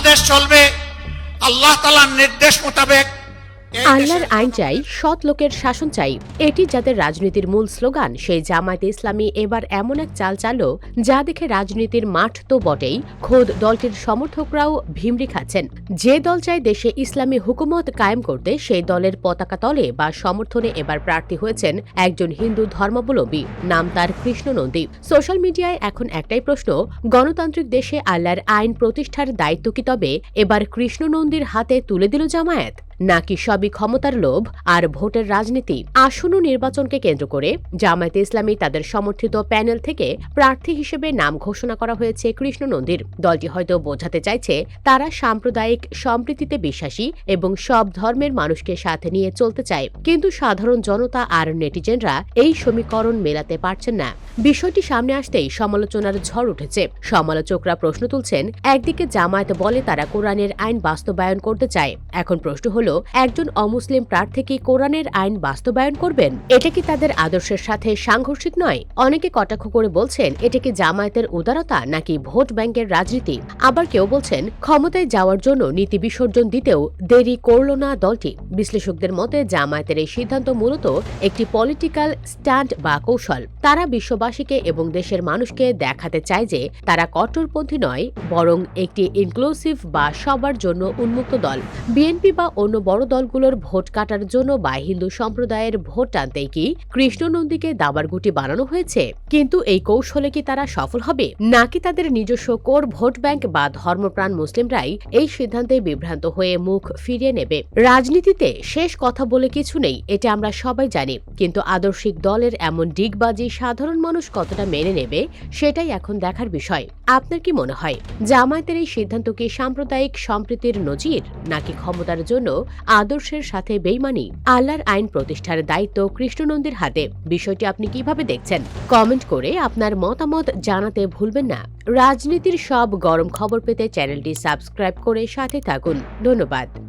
বাংলাদেশ চলবে আল্লাহ তালার নির্দেশ মোতাবেক আল্লাহর আইন চাই, সৎ লোকের শাসন চাই। এটি যাদের রাজনীতির মূল স্লোগান, সেই জামায়াতে ইসলামী এবার এমন এক চাল চালো, যা দেখে রাজনীতির মাঠ তো বটেই, খোদ দলটির সমর্থকরাও ভিমড়ি খাচ্ছেন। যে দল চায় দেশে ইসলামী হুকুমত কায়েম করতে, সেই দলের পতাকা তলে বা সমর্থনে এবার প্রার্থী হয়েছেন একজন হিন্দু ধর্মাবলম্বী, নাম তার কৃষ্ণ নন্দী সোশ্যাল মিডিয়ায় এখন একটাই প্রশ্ন, গণতান্ত্রিক দেশে আল্লাহর আইন প্রতিষ্ঠার দায়িত্ব কি তবে? এবার কৃষ্ণ নন্দীর হাতে তুলে দিল জামায়াত? নাকি সবই ক্ষমতার লোভ আর ভোটের রাজনীতি? আসন্ন নির্বাচনকে কেন্দ্র করে জামায়াতে ইসলামী তাদের সমর্থিত প্যানেল থেকে প্রার্থী হিসেবে নাম ঘোষণা করা হয়েছে কৃষ্ণ নন্দীর। দলটি হয়তো বোঝাতে চাইছে, তারা সাম্প্রদায়িক সম্প্রীতিতে বিশ্বাসী এবং সব ধর্মের মানুষকে সাথে নিয়ে চলতে চায়। কিন্তু সাধারণ জনতা আর নেটিজেনরা এই সমীকরণ মেলাতে পারছেন না। বিষয়টি সামনে আসতেই সমালোচনার ঝড় উঠেছে। সমালোচকরা প্রশ্ন তুলছেন, একদিকে জামায়াত বলে তারা কোরআনের আইন বাস্তবায়ন করতে চায়। এখন প্রশ্ন হল একজন অমুসলিম প্রার্থী কি কোরআনের আইন বাস্তবায়ন করবেন? এটা কি তাদের আদর্শের সাথে সাংঘর্ষিক নয়? অনেকে কটাক্ষ করে বলছেন, এটা কি জামায়াতের উদারতা নাকি ভোট ব্যাংকের রাজনীতি? আবার কেউ বলছেন, ক্ষমতায় যাওয়ার জন্য নীতি বিসর্জন দিতেও দেরি করল না দলটি। বিশ্লেষকদের মতে, জামায়াতের এই সিদ্ধান্ত মূলত একটি পলিটিক্যাল স্ট্যান্ড বা কৌশল। তারা বিশ্ববাসীকে এবং দেশের মানুষকে দেখাতে চায় যে, তারা কট্টরপন্থী নয়, বরং একটি ইনক্লুসিভ বা সবার জন্য উন্মুক্ত দল। বিএনপি বা অন্য বড় দলগুলোর ভোট কাটার জন্য বা হিন্দু সম্প্রদায়ের ভোট টানতেই কি কৃষ্ণ নন্দীকে দাবার গুটি বানানো হয়েছে? কিন্তু এই কৌশলে কি তারা সফল হবে? নাকি তাদের নিজস্ব কোর ভোট ব্যাংক বা ধর্মপ্রাণ মুসলিমরাই এই সিদ্ধান্তে বিভ্রান্ত হয়ে মুখ ফিরিয়ে নেবে? রাজনীতিতে শেষ কথা বলে কিছু নেই, এটা আমরা সবাই জানি। কিন্তু আদর্শিক দলের এমন ডিগবাজি সাধারণ মানুষ কতটা মেনে নেবে, সেটাই এখন দেখার বিষয়। আপনার কি মনে হয়, জামায়াতের এই সিদ্ধান্ত কি সাম্প্রদায়িক সম্প্রীতির নজির, নাকি ক্ষমতার জন্য আদর্শের সাথে বেইমানি, আল্লাহর আইন প্রতিষ্ঠার দায়িত্ব কৃষ্ণনন্দীর হাতে। বিষয়টি আপনি কীভাবে দেখছেন? কমেন্ট করে আপনার মতামত জানাতে ভুলবেন না। রাজনীতির সব গরম খবর পেতে চ্যানেলটি সাবস্ক্রাইব করে সাথে থাকুন। ধন্যবাদ।